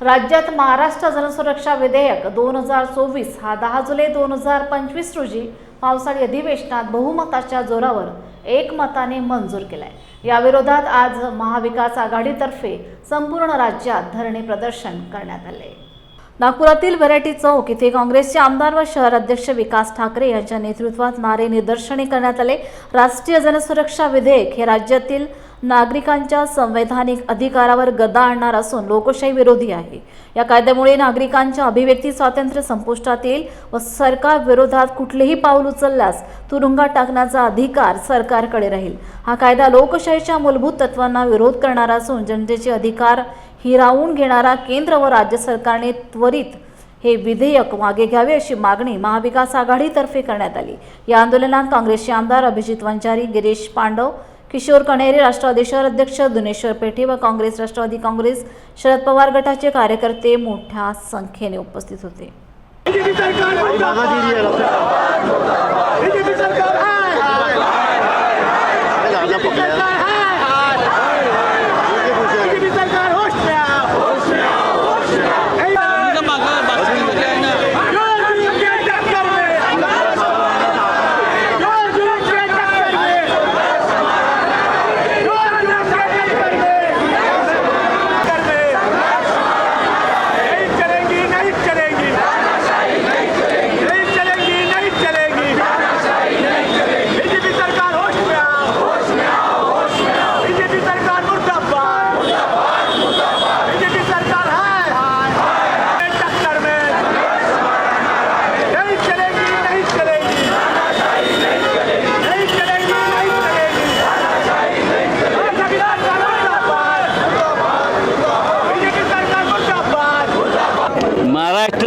राज्यात महाराष्ट्र जनसुरक्षा विधेयक दोन हजार चोवीस हा दहा जुलै दोन हजार पंचवीस रोजी पावसाळी अधिवेशनात बहुमताच्या जोरावर एकमताने मंजूर केलाय. याविरोधात आज महाविकास आघाडीतर्फे संपूर्ण राज्यात धरणे प्रदर्शन करण्यात आले नागपुरातील व्हरायटी चौक इथे काँग्रेसचे आमदार व शहर अध्यक्ष विकास ठाकरे यांच्या नेतृत्वात नारे निदर्शने करण्यात आले. राष्ट्रीय जनसुरक्षा विधेयक हे राज्यातील नागरिकांच्या संवैधानिक अधिकारावर गदा आणणार असून लोकशाही विरोधी आहे. या कायद्यामुळे नागरिकांच्या अभिव्यक्ती स्वातंत्र्य संपुष्टात येईल व सरकार विरोधात कुठलेही पाऊल उचलल्यास तुरुंगात टाकण्याचा अधिकार सरकारकडे राहील. हा कायदा लोकशाहीच्या मूलभूत तत्वांना विरोध करणारा असून जनतेचे अधिकार हिरावून घेणारा केंद्र व राज्य सरकारने त्वरित हे विधेयक मागे घ्यावे अशी मागणी महाविकास आघाडीतर्फे करण्यात आली. या आंदोलनात काँग्रेसचे आमदार अभिजित वंजारी गिरीश पांडव किशोर कणेरे राष्ट्रवादी शहर अध्यक्ष दुनेश्वर पेठे व काँग्रेस राष्ट्रवादी काँग्रेस शरद पवार गटाचे कार्यकर्ते मोठ्या संख्येने उपस्थित होते.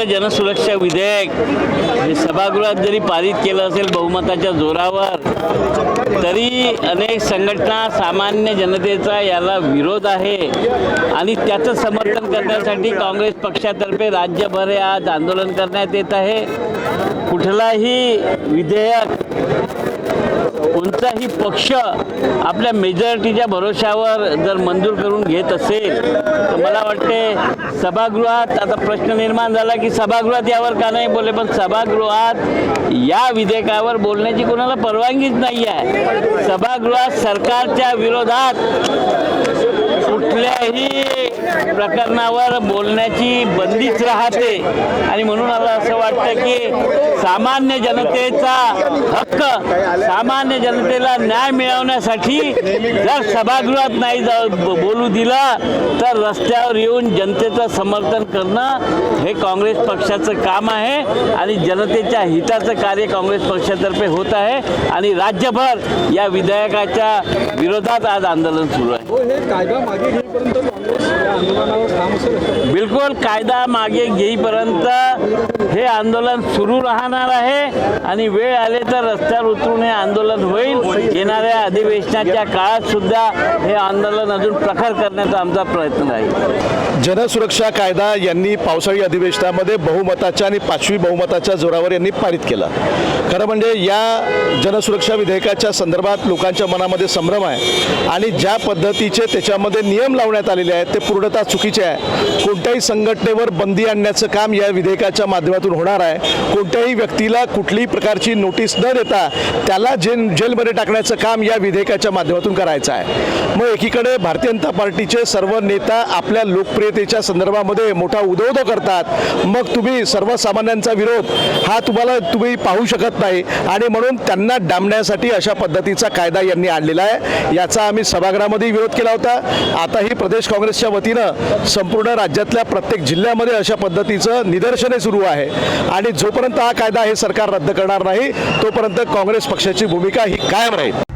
महाराष्ट्र जनसुरक्षा विधेयक हे सभागृहात जरी पारित केलं असेल बहुमताच्या जोरावर तरी अनेक संघटना सामान्य जनतेचा याला विरोध आहे. आणि त्याचं समर्थन करण्यासाठी काँग्रेस पक्षातर्फे राज्यभर आज आंदोलन करण्यात येत आहे. कुठलाही विधेयक कोणताही पक्ष आपल्या मेजॉरिटीच्या भरोश्यावर जर मंजूर करून घेत असेल तर मला वाटते सभागृहात आता प्रश्न निर्माण झाला की सभागृहात यावर का नाही बोलले पण सभागृहात या विधेयकावर बोलण्याची कोणाला परवानगीच नाही आहे सभागृहात सरकारच्या विरोधात कुठल्याही प्रकरणावर बोलण्याची बंदीच राहते. आणि म्हणून मला असं वाटतं की सामान्य जनतेचा हक्क सामान्य जनतेला न्याय मिळवण्यासाठी जर सभागृहात नाही बोलू दिलं तर रस्त्यावर येऊन जनतेचं समर्थन करणं हे काँग्रेस पक्षाचं काम आहे आणि जनतेच्या हिताचं कार्य काँग्रेस पक्षातर्फे होत आहे आणि राज्यभर या विधेयकाच्या विरोधात आज आंदोलन सुरू आहे. बिलकुल कायदा मागे घेईपर्यंत हे आंदोलन सुरू राहणार आहे आणि वेळ आले तर रस्त्यावर उतरून हे आंदोलन होईल. येणाऱ्या अधिवेशनाच्या काळात सुद्धा हे आंदोलन अजून प्रखर करण्याचा आमचा प्रयत्न राहील. जनसुरक्षा कायदा यांनी पावसाळी अधिवेशनामध्ये बहुमताच्या आणि पाचवी बहुमताच्या जोरावर यांनी पारित केला. खरं म्हणजे या जनसुरक्षा विधेयकाच्या संदर्भात लोकांच्या मनामध्ये संभ्रम आहे आणि ज्या पद्धतीचे त्याच्यामध्ये नियम लावण्यात आलेले आहेत ते पूर्णतः चुकीचे आहे. कोणत्याही संघटनेवर बंदी आणण्याचं काम या विधेयकाच्या माध्यमातून होणार आहे. कोणत्याही व्यक्तीला कुठलीही प्रकारची नोटीस न देता त्याला जेल जेलमध्ये टाकण्याचं काम या विधेयकाच्या माध्यमातून करायचं आहे. मग एकीकडे भारतीय जनता पार्टीचे सर्व नेता आपल्या लोकप्रिय लोकप्रियतेच्या संदर्भामध्ये मोठा उदोउदो करतात. मग तुम्ही सर्वसामान्यांचा विरोध हा तुम्हाला तुम्ही पाहू शकत नाही. आणि म्हणून त्यांना डांबण्यासाठी अशा पद्धतीचा कायदा यांनी आणलेला आहे. याचा आम्ही सभागृहामध्ये विरोध केला होता. आताही प्रदेश काँग्रेसच्या वतीनं संपूर्ण राज्यातल्या प्रत्येक जिल्ह्यामध्ये अशा पद्धतीचं निदर्शने सुरू आहे. आणि जोपर्यंत हा कायदा हे सरकार रद्द करणार नाही तोपर्यंत काँग्रेस पक्षाची भूमिका ही कायम राहील.